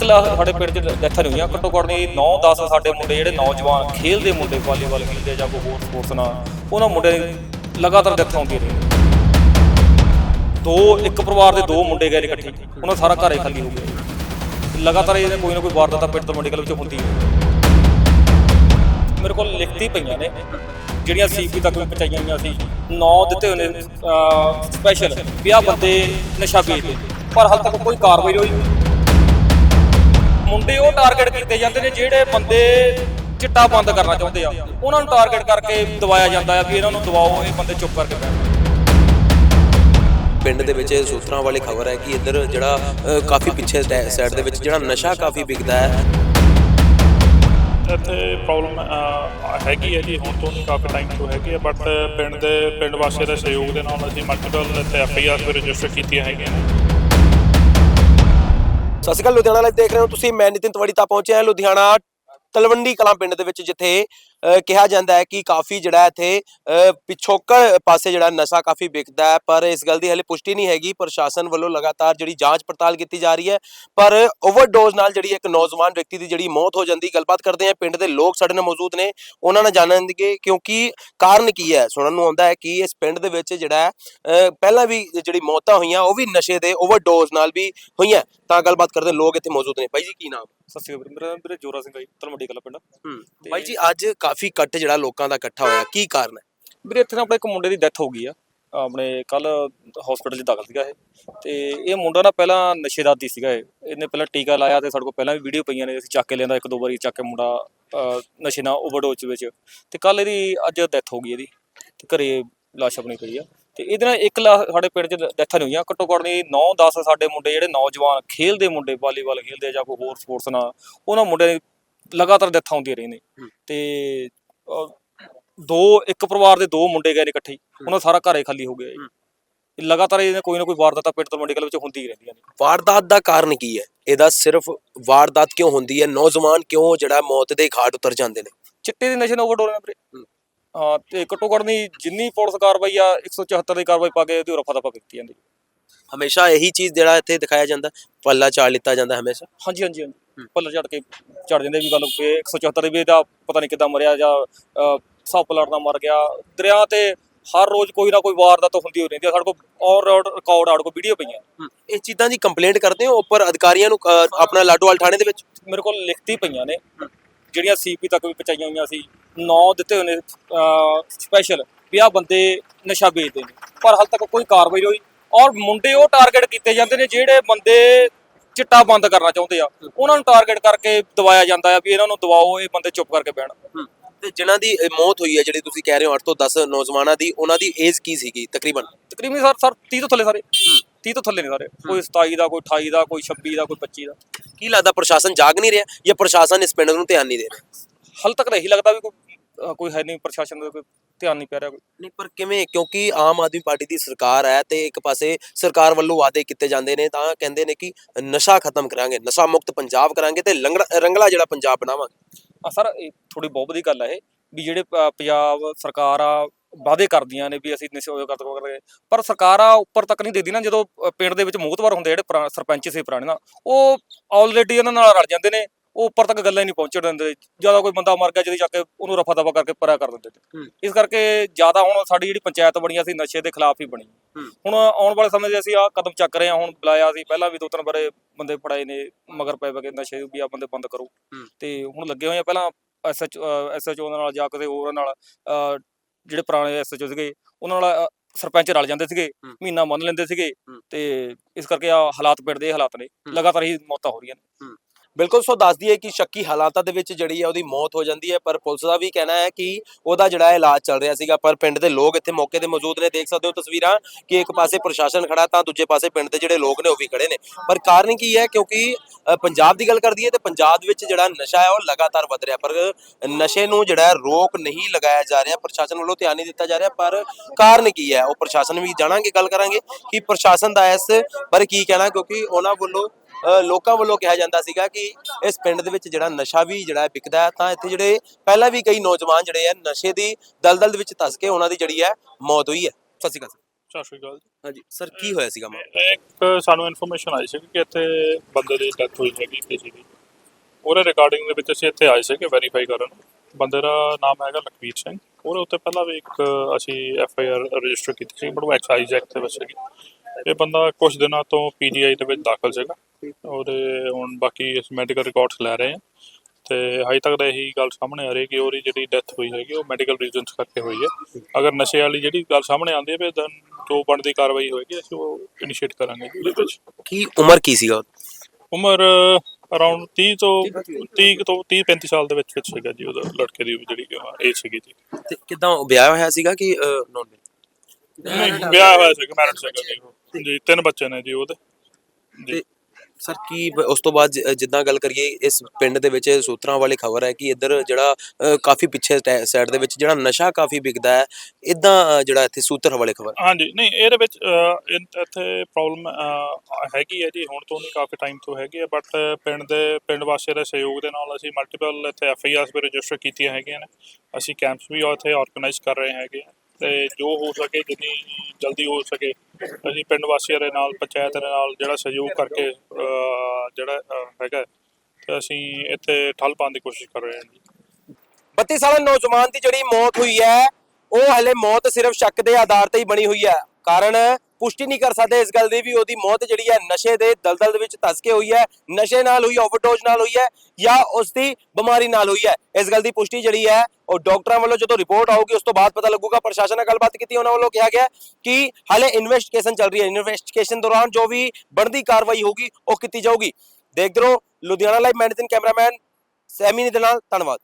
ਕਲਾ ਸਾਡੇ ਪਿੰਡ 'ਚ ਡੈਥਾਂ ਨਹੀਂ ਹੋਈਆਂ। ਘੱਟੋ ਘੱਟ ਨਹੀਂ 9-10 ਸਾਡੇ ਮੁੰਡੇ ਜਿਹੜੇ ਨੌਜਵਾਨ ਖੇਲਦੇ ਮੁੰਡੇ, ਵਾਲੀਬਾਲ ਖੇਲਦੇ ਜਾਂ ਕੋਈ ਹੋਰ ਸਪੋਰਟਸ ਨਾਲ, ਉਹਨਾਂ ਮੁੰਡੇ ਦੀ ਲਗਾਤਾਰ ਡੈਥਾਂ ਹੁੰਦੀਆਂ ਰਹੀਆਂ ਦੋ, ਇੱਕ ਪਰਿਵਾਰ ਦੇ ਦੋ ਮੁੰਡੇ ਗਏ ਨੇ ਇਕੱਠੇ। ਉਹਨਾਂ ਸਾਰਾ ਘਰ ਹੀ ਖਾਲੀ ਹੋ ਗਿਆ। ਲਗਾਤਾਰ ਇਹਦੇ ਕੋਈ ਨਾ ਕੋਈ ਵਾਰਦਾਤ ਪਿੰਡ ਤੋਂ ਮੈਡੀਕਲ ਵਿੱਚ ਹੁੰਦੀ ਹੈ ਮੇਰੇ ਕੋਲ ਲਿਖਤੀ ਪਈਆਂ ਨੇ, ਜਿਹੜੀਆਂ ਸੀਪੀ ਤੱਕ ਵੀ ਪਹੁੰਚਾਈਆਂ ਹੋਈਆਂ ਸੀ। ਨੌ ਦਿੱਤੇ ਹੋਏ ਨੇ ਸਪੈਸ਼ਲ ਵਿਆਹ ਬੰਦੇ ਨਸ਼ਾ ਵੇਚਦੇ। ਪਰ ਹਾਲ ਤੱਕ ਕੋਈ ਕਾਰਵਾਈ ਹੋਈ। ਮੁੰਡੇ ਉਹ ਟਾਰਗੇਟ ਕੀਤੇ ਜਾਂਦੇ ਨੇ ਜਿਹੜੇ ਬੰਦੇ ਚਿੱਟਾ ਬੰਦ ਕਰਨਾ ਚਾਹੁੰਦੇ ਆ। ਉਹਨਾਂ ਨੂੰ ਟਾਰਗੇਟ ਕਰਕੇ ਦਵਾਇਆ ਜਾਂਦਾ ਆ ਵੀ ਇਹਨਾਂ ਨੂੰ ਦਵਾਓ ਇਹ ਬੰਦੇ ਚੁੱਪ ਕਰਕੇ ਬੈਠ ਪਿੰਡ ਦੇ ਵਿੱਚ ਸੂਤਰਾਂ ਵਾਲੀ ਖਬਰ ਹੈ ਕਿ ਇੱਧਰ ਜਿਹੜਾ ਕਾਫੀ ਪਿੱਛੇ ਸਾਈਡ ਦੇ ਵਿੱਚ ਜਿਹੜਾ ਨਸ਼ਾ ਕਾਫੀ ਵਿਕਦਾ ਹੈ। ਇੱਥੇ ਪ੍ਰੋਬਲਮ ਹੈਗੀ ਹੈ ਜੀ ਹੁਣ ਤੋਂ ਕਾਫੀ ਟਾਈਮ ਤੋਂ ਹੈਗੀ ਹੈ ਬਟ ਪਿੰਡ ਦੇ ਪਿੰਡ ਵਾਸੀਆਂ ਦੇ ਸਹਿਯੋਗ ਦੇ ਨਾਲ ਅਸੀਂ ਮਲਟੀਪਲ ਇੱਥੇ ਐਫ ਆਈ ਆਰ ਵੀ ਰਜਿਸਟਰ ਕੀਤੀਆਂ ਹੈਗੀਆਂ ਨੇ। ਸਤਿ ਸ਼੍ਰੀ ਅਕਾਲ, ਲੁਧਿਆਣਾ ਲਾਈਵ ਦੇਖ ਰਹੇ ਹੋ ਤੁਸੀਂ। ਮੈਂ ਨਿਤਿਨ ਤਵੜੀ ਤਾਂ ਪਹੁੰਚਿਆ ਹਾਂ ਲੁਧਿਆਣਾ ਤਲਵੰਡੀ ਕਲਾਂ ਪਿੰਡ ਦੇ ਵਿੱਚ, ਜਿੱਥੇ ਕਿਹਾ ਜਾਂਦਾ ਹੈ ਕਿ ਕਾਫੀ ਜਿਹੜਾ ਇੱਥੇ ਪਿਛੋਕੜ ਪਾਸੇ ਜਿਹੜਾ ਨਸ਼ਾ ਕਾਫੀ ਵਿਕਦਾ ਹੈ ਪਰ ਇਸ ਗੱਲ ਦੀ ਹਲੇ ਪੁਸ਼ਟੀ ਨਹੀਂ ਹੈਗੀ। ਪ੍ਰਸ਼ਾਸਨ ਵੱਲੋਂ ਲਗਾਤਾਰ ਜਿਹੜੀ ਜਾਂਚ ਪੜਤਾਲ ਕੀਤੀ ਜਾ ਰਹੀ ਹੈ ਪਰ ਓਵਰਡੋਜ਼ ਨਾਲ ਜਿਹੜੀ ਇੱਕ ਨੌਜਵਾਨ ਵਿਅਕਤੀ ਦੀ ਜਿਹੜੀ ਮੌਤ ਹੋ ਜਾਂਦੀ ਗੱਲਬਾਤ ਕਰਦੇ ਆ ਪਿੰਡ ਦੇ ਲੋਕ ਸਾਡੇ ਨਾਲ ਮੌਜੂਦ ਨੇ ਉਹਨਾਂ ਨਾਲ ਜਾਣਨਗੇ ਕਿਉਂਕਿ ਕਾਰਨ ਕੀ ਹੈ? ਸੁਣਨ ਨੂੰ ਆਉਂਦਾ ਹੈ ਕਿ ਇਸ ਪਿੰਡ ਦੇ ਵਿੱਚ ਜਿਹੜਾ ਪਹਿਲਾਂ ਵੀ ਜਿਹੜੀ ਮੌਤਾਂ ਹੋਈਆਂ ਉਹ ਵੀ ਨਸ਼ੇ ਦੇ ਓਵਰਡੋਜ਼ ਨਾਲ ਵੀ ਹੋਈਆਂ। ਤਾਂ ਗੱਲਬਾਤ ਕਰਦੇ ਲੋਕ ਇੱਥੇ ਮੌਜੂਦ ਨੇ। ਬਾਈ ਜੀ ਕੀ ਨਾਮ? ਸਤਿ ਸ਼੍ਰੀ ਅਕਾਲ ਮੇਰਾ ਨਾਮ ਵੀਰੇ ਜੋਰਾ ਸਿੰਘ ਹੈ ਤਲਮੱਡੀ ਕਲਾ ਪਿੰਡ। ਬਾਈ ਜੀ ਅੱਜ ਕਾਫੀ ਇਕੱਠ ਜਿਹੜਾ ਲੋਕਾਂ ਦਾ ਇਕੱਠਾ ਹੋਇਆ ਕੀ ਕਾਰਨ ਹੈ? ਵੀਰੇ ਇੱਥੇ ਨਾ ਆਪਣੇ ਇੱਕ ਮੁੰਡੇ ਦੀ ਡੈਥ ਹੋ ਗਈ ਆ। ਆਪਣੇ ਕੱਲ ਹਸਪੀਟਲ 'ਚ ਦਾਖਲ ਸੀਗਾ ਇਹ। ਤੇ ਇਹ ਮੁੰਡਾ ਨਾ ਪਹਿਲਾਂ ਨਸ਼ੇ ਸੀਗਾ ਇਹ। ਇਹਨੇ ਪਹਿਲਾਂ ਟੀਕਾ ਲਾਇਆ ਤੇ ਸਾਡੇ ਕੋਲ ਪਹਿਲਾਂ ਵੀ ਵੀਡੀਓ ਪਈਆਂ ਨੇ ਅਸੀਂ ਚੱਕ ਕੇ ਲਿਆਂਦਾ ਇੱਕ ਦੋ ਵਾਰੀ ਚੱਕ ਕੇ ਮੁੰਡਾ ਅਹ, ਨਸ਼ੇ ਨਾਲ ਓਵਰਡੋਜ਼ ਵਿੱਚ। ਤੇ ਕੱਲ ਇਹਦੀ ਅੱਜ ਡੈਥ ਹੋ ਗਈ ਇਹਦੀ। ਤੇ ਘਰੇ ਲਾਸ਼ ਆਪਣੀ ਪਈ ਆ। ਤੇ ਇਹਦੇ ਨਾਲ ਇੱਕ ਲਾ- ਸਾਡੇ ਪਿੰਡ 'ਚ ਡੈਥਾਂ ਨਹੀਂ ਹੋਈਆਂ। ਘੱਟੋ ਘੱਟ ਨਹੀਂ 9-10 ਸਾਡੇ ਮੁੰਡੇ ਜਿਹੜੇ ਨੌਜਵਾਨ ਖੇਲਦੇ ਮੁੰਡੇ ਵਾਲੀਬਾਲ ਖੇਲਦੇ ਜਾਂ ਕੋਈ ਹੋਰ ਸਪੋਰਟਸ ਨਾਲ ਉਹਨਾਂ ਮੁੰਡਿਆਂ ਦੀ ਲਗਾਤਾਰ ਡੈਥਾਂ ਹੁੰਦੀਆਂ ਰਹੀਆਂ ਨੇ। ਤੇ ਅਹ, ਦੋ ਇੱਕ ਪਰਿਵਾਰ ਦੇ ਦੋ ਮੁੰਡੇ ਗਏ ਨੇ ਇਕੱਠੇ। ਹੀ, ਉਹਨਾਂ ਦਾ ਸਾਰਾ ਘਰ ਹੀ ਖਾਲੀ ਹੋ ਗਿਆ ਜੀ। ਇਹ ਲਗਾਤਾਰ ਇਹਦੇ ਕੋਈ ਨਾ ਕੋਈ ਵਾਰਦਾਤ ਪਿੰਡ ਤੋਂ ਮੈਡੀਕਲ ਵਿੱਚ ਹੁੰਦੀ ਹੀ ਰਹਿੰਦੀਆਂ ਨੇ। ਵਾਰਦਾਤ ਦਾ ਕਾਰਨ ਕੀ ਹੈ? ਇਹਦਾ ਸਿਰਫ ਵਾਰਦਾਤ ਕਿਉਂ ਹੁੰਦੀ ਹੈ? ਨੌਜਵਾਨ ਕਿਉਂ ਜਿਹੜਾ ਮੌਤ ਦੇ ਘਾਟ ਉਤਰ ਜਾਂਦੇ ਨੇ? ਚਿੱਟੇ ਦੇ ਨਸ਼ੇ ਨਾਲ ਓਵਰਡੋਜ਼ ਨੇ ਵੀਰੇ। ਹਾਂ। ਤੇ ਘੱਟੋ ਘੱਟ ਨਹੀਂ ਜਿੰਨੀ ਪੁਲਿਸ ਕਾਰਵਾਈ ਆ 174 ਦੀ ਕਾਰਵਾਈ ਪਾ ਕੇ ਉਹਦੀ ਰਫਾ ਦਫਾ ਕੀਤੀ ਜਾਂਦੀ। ਹਮੇਸ਼ਾ ਇਹੀ ਚੀਜ਼ ਜਿਹੜਾ ਇੱਥੇ ਦਿਖਾਇਆ ਜਾਂਦਾ ਪੱਲਾ ਚਾੜ ਲਿੱਤਾ ਜਾਂਦਾ ਹਮੇਸ਼ਾ? ਹਾਂਜੀ ਹਾਂਜੀ ਹਾਂਜੀ। ਪੱਲੇ ਝੜ ਕੇ ਝੜ ਜਾਂਦੇ ਵੀ ਗੱਲ ਵੀ 174 ਵੀ ਇਹਦਾ ਪਤਾ ਨਹੀਂ ਕਿੱਦਾਂ ਮਰਿਆ ਜਾਂ ਸੱਪ ਲੜਨਾ ਮਰ ਗਿਆ। ਦਰਿਆ ਤੇ ਹਰ ਰੋਜ਼ ਕੋਈ ਨਾ ਕੋਈ ਵਾਰਦਾਤ ਹੁੰਦੀ ਹੋ ਰਹਿੰਦੀ ਆ। ਸਾਡੇ ਕੋਲ ਔਰ ਰਿਕਾਰਡ ਆੜ ਕੋ ਵੀਡੀਓ ਪਈਆਂ। ਇਹ ਚੀਜ਼ਾਂ ਦੀ ਕੰਪਲੇਂਟ ਕਰਦੇ ਹੋ ਉੱਪਰ ਅਧਿਕਾਰੀਆਂ ਨੂੰ ਆਪਣਾ ਲਾਡੋਵਾਲ ਥਾਣੇ ਦੇ ਵਿੱਚ? ਮੇਰੇ ਕੋਲ ਲਿਖਤੀ ਪਈਆਂ ਨੇ। ਜਿਹੜੀਆਂ ਸੀਪੀ ਤੱਕ ਵੀ ਪਹੁੰਚਾਈਆਂ ਹੋਈਆਂ ਸੀ। ਨੌ ਦਿੱਤੇ ਹੋਏ ਨੇ ਸਪੈਸ਼ਲ ਵੀ ਆਹ ਬੰਦੇ ਨਸ਼ਾ ਵੇਚਦੇ ਨੇ। ਪਰ ਹਾਲ ਤੱਕ ਕੋਈ ਕਾਰਵਾਈ ਨਹੀਂ ਹੋਈ। ਔਰ ਮੁੰਡੇ ਉਹ ਟਾਰਗੇਟ ਕੀਤੇ ਜਾਂਦੇ ਨੇ ਜਿਹੜੇ ਬੰਦੇ ਚਿੱਟਾ ਬੰਦ ਕਰਨਾ ਚਾਹੁੰਦੇ ਆ। ਉਹਨਾਂ ਨੂੰ ਟਾਰਗੇਟ ਕਰਕੇ ਦਵਾਇਆ ਜਾਂਦਾ ਆ ਵੀ ਇਹਨਾਂ ਨੂੰ ਦਵਾਓ ਇਹ ਬੰਦੇ ਚੁੱਪ ਕਰਕੇ ਬਹਿਣ। ਤੇ ਜਿਨ੍ਹਾਂ ਦੀ ਮੌਤ ਹੋਈ ਹੈ ਜਿਹੜੀ ਤੁਸੀਂ ਕਹਿ ਰਹੇ ਹੋ 8 ਤੋਂ 10 ਨੌਜਵਾਨਾਂ ਦੀ ਉਹਨਾਂ ਦੀ ਏਜ ਕੀ ਸੀਗੀ ਤਕਰੀਬਨ? ਤਕਰੀਬਨ ਸਰ ਸਰ 30 ਤੋਂ ਥੱਲੇ ਸਾਰੇ। 30 ਤੋਂ ਥੱਲੇ ਨੇ ਸਾਰੇ। ਕੋਈ 27 ਦਾ ਕੋਈ 28 ਦਾ ਕੋਈ 26 ਦਾ ਕੋਈ 25 ਦਾ। ਕੀ ਲੱਗਦਾ ਪ੍ਰਸ਼ਾਸਨ ਜਾਗ ਨਹੀਂ ਰਿਹਾ ਜਾਂ ਪ੍ਰਸ਼ਾਸਨ ਇਸ ਪਿੰਡ ਨੂੰ ਧਿਆਨ ਨਹੀਂ ਦੇ ਰਿਹਾ? ਹਾਲ ਤੱਕ ਇਹੀ ਲੱਗਦਾ ਵੀ ਕੋਈ ਕੋਈ ਹੈ ਨਹੀਂ ਪ੍ਰਸ਼ਾਸਨ ਦਾ ਕੋਈ ਧਿਆਨ ਨਹੀਂ ਪੈ ਰਿਹਾ ਕੋਈ। ਨਹੀਂ ਪਰ ਕਿਵੇਂ? ਕਿਉਂਕਿ ਆਮ ਆਦਮੀ ਪਾਰਟੀ ਦੀ ਸਰਕਾਰ ਹੈ ਤੇ ਇੱਕ ਪਾਸੇ ਸਰਕਾਰ ਵੱਲੋਂ ਵਾਅਦੇ ਕੀਤੇ ਜਾਂਦੇ ਨੇ ਤਾਂ ਕਹਿੰਦੇ ਨੇ ਕਿ ਨਸ਼ਾ ਖਤਮ ਕਰਾਂਗੇ ਨਸ਼ਾ ਮੁਕਤ ਪੰਜਾਬ ਕਰਾਂਗੇ ਤੇ ਲੰਗੜਾ- ਰੰਗਲਾ ਜਿਹੜਾ ਪੰਜਾਬ ਬਣਾਵਾਂਗੇ। ਆ ਸਰ ਇਹ ਥੋੜੀ ਬਹੁਤ ਵਧੀਆ ਗੱਲ ਹੈ ਇਹ ਵੀ ਜਿਹੜੇ ਪ- ਪੰਜਾਬ ਸਰਕਾਰ ਆ ਵਾਅਦੇ ਕਰਦੀਆਂ ਨੇ ਵੀ ਅਸੀਂ ਨਸ਼ੇ ਉਹ ਕਰ ਕਰਾਂਗੇ ਪਰ ਸਰਕਾਰਾਂ ਉੱਪਰ ਤੱਕ ਨਹੀਂ ਦੇਖਦੀ ਨਾ ਜਦੋਂ ਅ, ਪਿੰਡ ਦੇ ਵਿੱਚ ਮੋਹਤਵਾਰ ਹੁੰਦੇ ਜਿਹੜੇ ਪੁਰਾ- ਸਰਪੰਚ ਸੀ ਪੁਰਾਣੇ ਨਾ ਉਹ ਆਲਰੇਡੀ ਉਹਨਾਂ ਨਾਲ ਰਲ ਜਾਂਦੇ ਨੇ ਉਹ ਉੱਪਰ ਤੱਕ ਗੱਲਾਂ ਹੀ ਨਹੀਂ ਪਹੁੰਚਣ ਦਿੰਦੇ ਜ਼ਿਆਦਾ ਕੋਈ ਬੰਦਾ ਮਰ ਗਿਆ ਜਿਹਦੀ ਚੱਕ ਕੇ ਉਹਨੂੰ ਰਫਾ ਦਫਾ ਕਰਕੇ ਪਰਾ ਕਰ ਦਿੰਦੇ। ਤੇ ਇਸ ਕਰਕੇ ਜ਼ਿਆਦਾ ਹੁਣ ਸਾਡੀ ਜਿਹੜੀ ਪੰਚਾਇਤ ਬਣੀ ਆ ਸੀ ਨਸ਼ੇ ਦੇ ਖਿਲਾਫ ਹੀ ਬਣੀ। ਹੁਣ ਆਉਣ ਵਾਲੇ ਸਮੇਂ 'ਚ ਅਸੀਂ ਆ ਕਦਮ ਚੱਕ ਰਹੇ ਹਾਂ ਹੁਣ ਬੁਲਾਇਆ ਸੀ ਪਹਿਲਾਂ ਵੀ ਦੋ ਤਿੰਨ ਬਾਰੇ ਬੰਦੇ ਫੜਾਏ ਨੇ ਮਗਰ ਪਏ ਵਗੇ ਨਸ਼ੇ ਵੀ ਆ ਬੰਦੇ ਬੰਦ ਕਰੋ ਹੂੰ। ਤੇ ਹੁਣ ਲੱਗੇ ਹੋਏ ਆ ਪਹਿਲਾਂ ਐਸਐਚ ਐਸਐਚਓ ਨਾਲ ਜਾਂ ਕਿਸੇ ਹੋਰ ਨਾਲ ਅਹ, ਜਿਹੜੇ ਪੁਰਾਣੇ ਐਸਐਚਓ ਸੀਗੇ ਉਹਨਾਂ ਨਾਲ ਅਹ, ਸਰਪੰਚ ਰਲ ਜਾਂਦੇ ਸੀਗੇ ਹੂੰ। ਮਹੀਨਾ ਮੰਨ ਲੈਂਦੇ ਸੀਗੇ ਹੂੰ। ਤੇ ਇਸ ਕਰਕੇ ਆ ਹਾਲਾਤ ਪਿੰਡ ਦੇ ਇਹ ਹਾਲਾਤ ਨੇ ਹੂੰ। ਲਗਾਤਾਰ ਹੀ ਮੌਤਾਂ ਹੋ ਰਹੀਆਂ ਨੇ ਬਿਲਕੁਲ, ਸੋ ਦੱਸਦੀ ਹੈ ਕਿ ਸ਼ੱਕੀ ਹਾਲਾਤਾਂ ਦੇ ਵਿੱਚ ਜਿਹੜੀ ਹੈ ਉਹਦੀ ਮੌਤ ਹੋ ਜਾਂਦੀ ਹੈ, ਪਰ ਪੁਲਿਸ ਦਾ ਵੀ ਕਹਿਣਾ ਹੈ ਕਿ ਉਹਦਾ ਜਿਹੜਾ ਇਲਾਜ ਚੱਲ ਰਿਹਾ ਸੀਗਾ, ਪਰ ਪਿੰਡ ਦੇ ਲੋਕ ਇੱਥੇ ਮੌਕੇ ਤੇ ਮੌਜੂਦ ਨੇ, ਦੇਖ ਸਕਦੇ ਹੋ ਤਸਵੀਰਾਂ ਕਿ ਇੱਕ ਪਾਸੇ ਪ੍ਰਸ਼ਾਸਨ ਖੜਾ, ਤਾਂ ਦੂਜੇ ਪਾਸੇ ਪਿੰਡ ਦੇ ਜਿਹੜੇ ਲੋਕ ਨੇ ਉਹ ਵੀ ਖੜੇ ਨੇ। ਪਰ ਕਾਰਨ ਕੀ ਹੈ? ਕਿਉਂਕਿ ਪੰਜਾਬ ਦੀ ਗੱਲ ਕਰਦੀ ਹੈ ਤੇ ਪੰਜਾਬ ਵਿੱਚ ਜਿਹੜਾ ਨਸ਼ਾ ਹੈ, ਉਹ ਲਗਾਤਾਰ ਵਧ ਰਿਹਾ, ਪਰ ਨਸ਼ੇ ਨੂੰ ਜਿਹੜਾ ਰੋਕ ਨਹੀਂ ਲਗਾਇਆ ਜਾ ਰਿਹਾ, ਪ੍ਰਸ਼ਾਸਨ ਵੱਲੋਂ ਧਿਆਨ ਨਹੀਂ ਦਿੱਤਾ ਜਾ ਰਿਹਾ, ਪਰ ਕਾਰਨ ਕੀ ਹੈ? ਉਹ ਪ੍ਰਸ਼ਾਸਨ ਵੀ ਜਾਣਾਂਗੇ, ਗੱਲ ਕਰਾਂਗੇ ਕਿ ਪ੍ਰਸ਼ਾਸਨ ਦਾ ਇਸ ਪਰ ਕੀ ਕਹਿਣਾ, ਕਿਉਂਕਿ ਉਹਨਾਂ ਵੱਲੋਂ ਲੋਕਾਂ ਵੱਲੋਂ ਕਿਹਾ ਜਾਂਦਾ ਸੀਗਾ ਕਿ ਇਸ ਪਿੰਡ ਦੇ ਵਿੱਚ ਜਿਹੜਾ ਨਸ਼ਾ ਵੀ ਜਿਹੜਾ ਵਿਕਦਾ ਤਾਂ ਇੱਥੇ ਜਿਹੜੇ ਪਹਿਲਾਂ ਵੀ ਕਈ ਨੌਜਵਾਨ ਜਿਹੜੇ ਆ ਨਸ਼ੇ ਦੀ ਦਲਦਲ ਦੇ ਵਿੱਚ ਧਸ ਕੇ ਉਹਨਾਂ ਦੀ ਜਿਹੜੀ ਹੈ ਮੌਤ ਹੋਈ ਹੈ। ਸਤਿ ਸ਼੍ਰੀ ਅਕਾਲ ਸਤਿ ਸ਼੍ਰੀ ਅਕਾਲ ਜੀ। ਹਾਂਜੀ ਸਰ ਕੀ ਹੋਇਆ ਸੀਗਾ ਮਾਮਲਾ ਇੱਕ ਸਾਨੂੰ ਇਨਫੋਰਮੇਸ਼ਨ ਆਈ ਸੀ ਕਿ ਇੱਥੇ ਬੰਦੇ ਦੀ ਡੈਥ ਹੋਈ ਹੈਗੀ ਕਿਸੇ ਦੀ ਉਹਦੇ ਰਿਕਾਰਡਿੰਗ ਦੇ ਵਿੱਚ ਅਸੀਂ ਇੱਥੇ ਆਏ ਸੀਗੇ ਵੈਰੀਫਾਈ ਕਰਨ। ਬੰਦੇ ਦਾ ਨਾਮ ਹੈਗਾ ਲਖਵੀਰ ਸਿੰਘ। ਉਹਦੇ ਉੱਤੇ ਪਹਿਲਾਂ ਵੀ ਇੱਕ ਅਸੀਂ ਐਫ ਆਈ ਆਰ ਰਜਿਸਟਰ ਕੀਤੀ ਸੀ ਬਟ ਉਹ ਐਕਸਾਈਜ਼ ਐਕਟ ਦੇ ਵਿੱਚ ਸੀਗੀ। ਇਹ ਬੰਦਾ ਕੁਝ ਦਿਨਾਂ ਤੋਂ ਪੀਜੀਆਈ ਦੇ ਵਿੱਚ ਦਾਖਲ ਸੀਗਾ ਉਹਦੇ ਹੁਣ ਬਾਕੀ ਅਸੀਂ ਮੈਡੀਕਲ ਰਿਕਾਰਡਸ ਲੈ ਰਹੇ ਹਾਂ ਤੇ ਹਜੇ ਤੱਕ ਤਾਂ ਇਹੀ ਗੱਲ ਸਾਹਮਣੇ ਆ ਰਹੀ ਕਿ ਉਹਦੀ ਜਿਹੜੀ ਡੈਥ ਹੋਈ ਹੈਗੀ ਉਹ ਮੈਡੀਕਲ ਰੀਜ਼ਨਸ ਕਰਕੇ ਹੋਈ ਹੈ। ਅਗਰ ਨਸ਼ੇ ਵਾਲੀ ਜਿਹੜੀ ਗੱਲ ਸਾਹਮਣੇ ਆਉਂਦੀ ਹੈ ਫਿਰ then ਜੋ ਬਣਦੀ ਕਾਰਵਾਈ ਹੋਏਗੀ ਅਸੀਂ ਉਹ ਇਨੀਸ਼ੀਏਟ ਕਰਾਂਗੇ। ਉਹਦੇ ਵਿੱਚ ਕੀ ਉਮਰ ਕੀ ਸੀਗਾ? ਉਮਰ ਅਰਾਊਂਡ 30 ਤੋਂ 30 ਤੋਂ 30 35 ਸਾਲ ਦੇ ਵਿੱਚ ਵਿੱਚ ਸੀਗਾ ਜੀ ਉਹਦਾ ਲੜਕੇ ਦੀ ਜਿਹੜੀ ਏਜ ਸੀਗੀ ਜੀ। ਤੇ ਕਿਦਾਂ ਵਿਆਹ ਹੋਇਆ ਸੀਗਾ ਕਿ ਨੌਨ ਨਹੀਂ ਵਿਆਹ ਹੋਇਆ ਸੀਗਾ ਮੈਰਿਡ ਸੀਗਾ ਜੀ। ਜੀ ਤਿੰਨ ਬੱਚੇ ਨੇ ਜੀ ਉਹਦੇ ਜੀ। ਤੇ ਸਰ ਕੀ ਬ- ਉਸ ਤੋਂ ਬਾਅਦ ਜ- ਜਿੱਦਾਂ ਗੱਲ ਕਰੀਏ ਇਸ ਪਿੰਡ ਦੇ ਵਿੱਚ ਸੂਤਰਾਂ ਵਾਲੀ ਖਬਰ ਹੈ ਕਿ ਇੱਧਰ ਜਿਹੜਾ ਅ, ਕਾਫੀ ਪਿੱਛੇ ਸਾਈਡ ਦੇ ਵਿੱਚ ਜਿਹੜਾ ਨਸ਼ਾ ਕਾਫੀ ਵਿਕਦਾ ਹੈ ਇਦਾਂ ਜਿਹੜਾ ਇੱਥੇ ਸੂਤਰ ਵਾਲੇ ਖਬਰ ਹਾਂਜੀ ਨਹੀਂ ਇਹਦੇ ਵਿੱਚ ਅਹ, ਇਨ- ਇੱਥੇ ਪ੍ਰੋਬਲਮ ਹੈਗੀ ਹੈ ਜੀ ਹੁਣ ਤੋਂ ਨਹੀਂ ਕਾਫੀ ਟਾਈਮ ਤੋਂ ਹੈਗੀ ਹੈ ਬਟ ਪਿੰਡ ਦੇ ਪਿੰਡ ਵਾਸੀਆਂ ਦੇ ਸਹਿਯੋਗ ਦੇ ਨਾਲ ਅਸੀਂ ਮਲਟੀਪਲ ਇੱਥੇ ਐਫ ਆਈ ਆਰਸ ਵੀ ਰਜਿਸਟਰ ਕੀਤੀਆਂ ਹੈਗੀਆਂ ਨੇ। ਅਸੀਂ ਕੈਂਪਸ ਵੀ ਇੱਥੇ ਆਰਗੇਨਾਈਜ਼ ਕਰ ਰਹੇ ਹੈਗੇ ਹਾਂ। ਤੇ ਜੋ ਹੋ ਸਕੇ ਜਿੰਨੀ ਜਲਦੀ ਹੋ ਸਕੇ। ਅਸੀਂ ਪਿੰਡ ਵਾਸੀਆਂ ਦੇ ਨਾਲ ਪੰਚਾਇਤ ਦੇ ਨਾਲ ਜਿਹੜਾ ਸਹਿਯੋਗ ਕਰਕੇ ਅਹ, ਜਿਹੜਾ ਹੈਗਾ ਤੇ ਅਸੀਂ ਇੱਥੇ ਠੱਲ ਪਾਉਣ ਦੀ ਕੋਸ਼ਿਸ਼ ਕਰ ਰਹੇ ਹਾਂ ਜੀ। 32 ਸਾਲਾ ਨੌਜਵਾਨ ਦੀ ਜਿਹੜੀ ਮੌਤ ਹੋਈ ਹੈ ਉਹ ਹਲੇ ਮੌਤ ਸਿਰਫ ਸ਼ੱਕ ਦੇ ਆਧਾਰ ਤੇ ਹੀ ਬਣੀ ਹੋਈ ਹੈ। ਕਾਰਨ ਪੁਸ਼ਟੀ ਨਹੀਂ ਕਰ ਸਕਦੇ ਇਸ ਗੱਲ ਦੀ ਵੀ ਉਹਦੀ ਮੌਤ ਜਿਹੜੀ ਹੈ ਨਸ਼ੇ ਦੇ ਦਲਦਲ ਦੇ ਵਿੱਚ ਧਸ ਕੇ ਹੋਈ ਹੈ, ਨਸ਼ੇ ਨਾਲ ਹੋਈ ਓਵਰਡੋਜ਼ ਨਾਲ ਹੋਈ ਹੈ ਜਾਂ ਉਸ ਦੀ ਬਿਮਾਰੀ ਨਾਲ ਹੋਈ ਹੈ। ਇਸ ਗੱਲ ਦੀ ਪੁਸ਼ਟੀ ਜਿਹੜੀ ਹੈ, ਉਹ ਡਾਕਟਰਾਂ ਵੱਲੋਂ ਜਦੋਂ ਰਿਪੋਰਟ ਆਊਗੀ, ਉਸ ਤੋਂ ਬਾਅਦ ਪਤਾ ਲੱਗੂਗਾ। ਪ੍ਰਸ਼ਾਸਨ ਨਾਲ ਗੱਲਬਾਤ ਕੀਤੀ ਉਹਨਾਂ ਵੱਲੋਂ ਕਿਹਾ ਗਿਆ ਕਿ ਹਾਲੇ ਇਨਵੈਸਟੀਗੇਸ਼ਨ ਚੱਲ ਰਹੀ ਹੈ। ਇਨਵੈਸਟੀਗੇਸ਼ਨ ਦੌਰਾਨ ਜੋ ਵੀ ਬਣਦੀ ਕਾਰਵਾਈ ਹੋਊਗੀ, ਉਹ ਕੀਤੀ ਜਾਊਗੀ। ਦੇਖਦੇ ਰਹੋ, Ludhiana live medicine cameraman Sammy ਦੇ ਨਾਲ, ਧੰਨਵਾਦ।